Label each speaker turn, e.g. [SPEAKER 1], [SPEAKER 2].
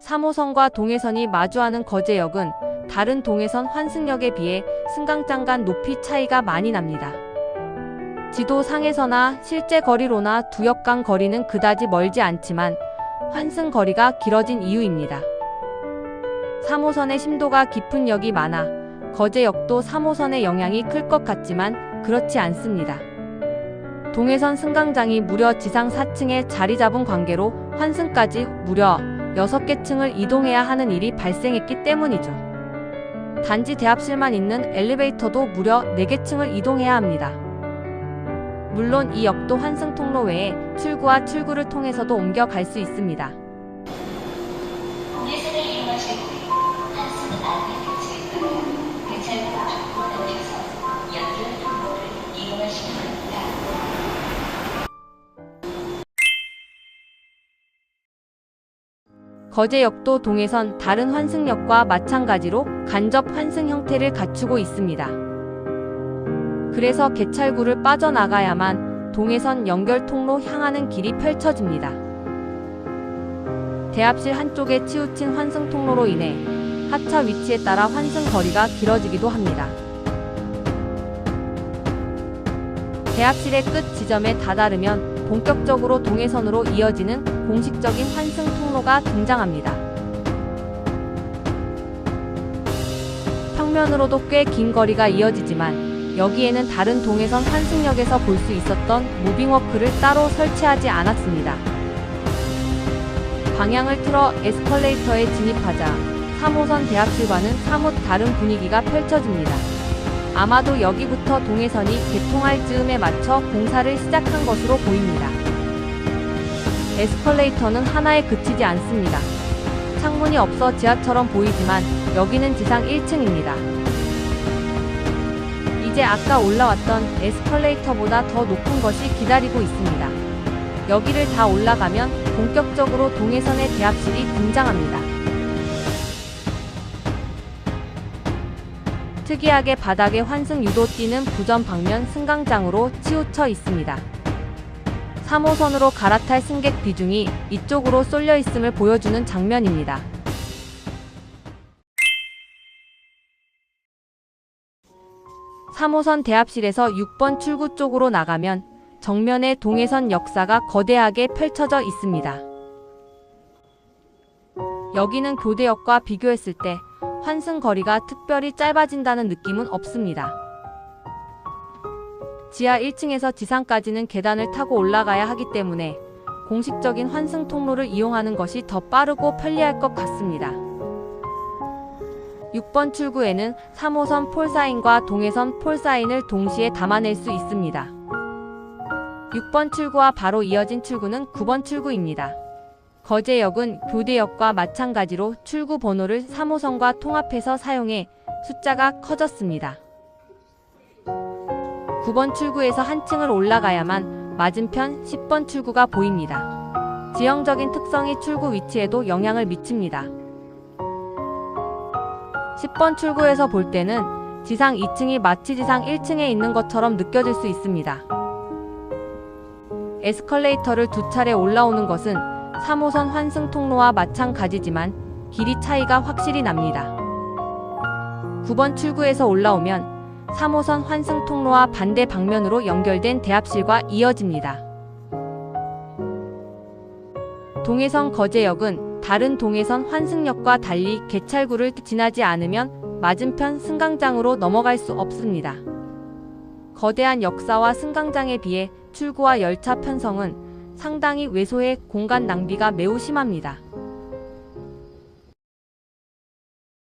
[SPEAKER 1] 3호선과 동해선이 마주하는 거제역은 다른 동해선 환승역에 비해 승강장 간 높이 차이가 많이 납니다. 지도 상에서나 실제 거리로나 두 역 간 거리는 그다지 멀지 않지만 환승 거리가 길어진 이유입니다. 3호선의 심도가 깊은 역이 많아 거제역도 3호선의 영향이 클 것 같지만 그렇지 않습니다. 동해선 승강장이 무려 지상 4층에 자리 잡은 관계로 환승까지 무려 6개 층을 이동해야 하는 일이 발생했기 때문이죠. 단지 대합실만 있는 엘리베이터도 무려 4개 층을 이동해야 합니다. 물론 이 역도 환승 통로 외에 출구와 출구를 통해서도 옮겨갈 수 있습니다. 거제역도 동해선 다른 환승역과 마찬가지로 간접 환승 형태를 갖추고 있습니다. 그래서 개찰구를 빠져나가야만 동해선 연결 통로 향하는 길이 펼쳐집니다. 대합실 한쪽에 치우친 환승 통로로 인해 하차 위치에 따라 환승 거리가 길어지기도 합니다. 대합실의 끝 지점에 다다르면 본격적으로 동해선으로 이어지는 공식적인 환승 통로가 등장합니다. 평면으로도 꽤 긴 거리가 이어지지만 여기에는 다른 동해선 환승역에서 볼 수 있었던 무빙워크를 따로 설치하지 않았습니다. 방향을 틀어 에스컬레이터에 진입하자 3호선 대합실과는 사뭇 다른 분위기가 펼쳐집니다. 아마도 여기부터 동해선이 개통할 즈음에 맞춰 공사를 시작한 것으로 보입니다. 에스컬레이터는 하나에 그치지 않습니다. 창문이 없어 지하처럼 보이지만 여기는 지상 1층입니다. 이제 아까 올라왔던 에스컬레이터보다 더 높은 것이 기다리고 있습니다. 여기를 다 올라가면 본격적으로 동해선의 대합실이 등장합니다. 특이하게 바닥에 환승 유도 띠는 부전 방면 승강장으로 치우쳐 있습니다. 3호선으로 갈아탈 승객 비중이 이쪽으로 쏠려 있음을 보여주는 장면입니다. (3호선) 대합실에서 6번 출구 쪽으로 나가면 정면에 동해선 역사가 거대하게 펼쳐져 있습니다. 여기는 교대역과 비교했을 때 환승 거리가 특별히 짧아진다는 느낌은 없습니다. 지하 1층에서 지상까지는 계단을 타고 올라가야 하기 때문에 공식적인 환승 통로를 이용하는 것이 더 빠르고 편리할 것 같습니다. 6번 출구에는 3호선 폴사인과 동해선 폴사인을 동시에 담아낼 수 있습니다. 6번 출구와 바로 이어진 출구는 9번 출구입니다. 거제역은 교대역과 마찬가지로 출구 번호를 3호선과 통합해서 사용해 숫자가 커졌습니다. 9번 출구에서 한 층을 올라가야만 맞은편 10번 출구가 보입니다. 지형적인 특성이 출구 위치에도 영향을 미칩니다. 10번 출구에서 볼 때는 지상 2층이 마치 지상 1층에 있는 것처럼 느껴질 수 있습니다. 에스컬레이터를 두 차례 올라오는 것은 3호선 환승 통로와 마찬가지지만 길이 차이가 확실히 납니다. 9번 출구에서 올라오면 3호선 환승 통로와 반대 방면으로 연결된 대합실과 이어집니다. 동해선 거제역은 다른 동해선 환승역과 달리 개찰구를 지나지 않으면 맞은편 승강장으로 넘어갈 수 없습니다. 거대한 역사와 승강장에 비해 출구와 열차 편성은 상당히 왜소해 공간 낭비가 매우 심합니다.